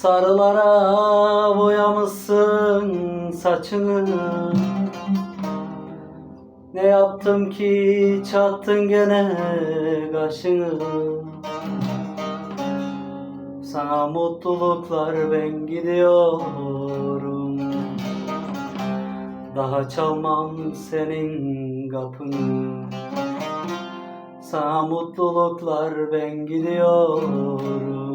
Sarılara boyamışsın saçını. Ne yaptım ki çattın gene kaşını? Sana mutluluklar ben gidiyorum. Daha çalmam senin kapını. Sana mutluluklar ben gidiyorum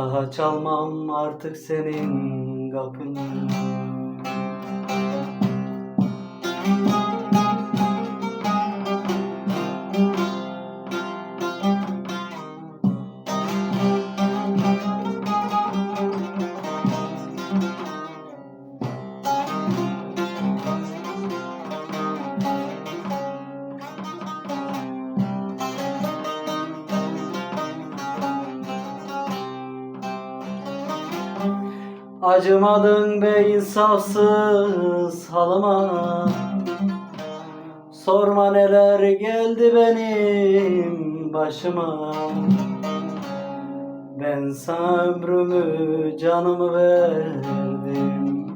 Daha çalmam artık senin kapını Acımadın be insafsız halıma. Sorma neler geldi benim başıma. Ben sana ömrümü canımı verdim.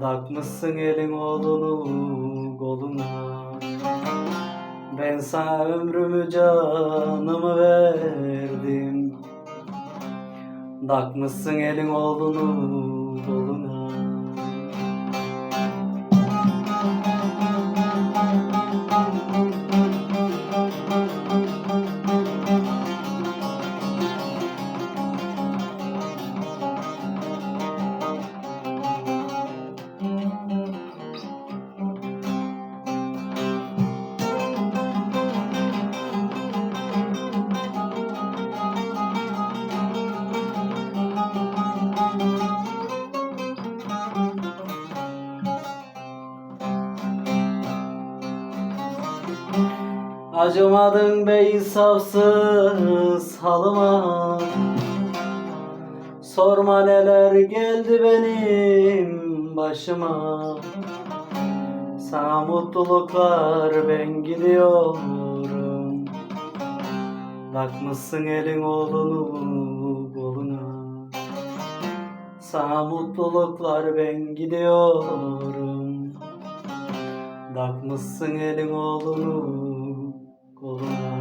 Takmışsın elin oğlunu koluna. Ben sana ömrümü canımı verdim Takmışsın elin oğlunu koluna Acımadın be insafsız halıma. Sorma neler geldi benim başıma. Sana mutluluklar ben gidiyorum. Takmışsın elin oğlunu koluna. Sana mutluluklar ben gidiyorum Takmışsın elin oğlunu koluna.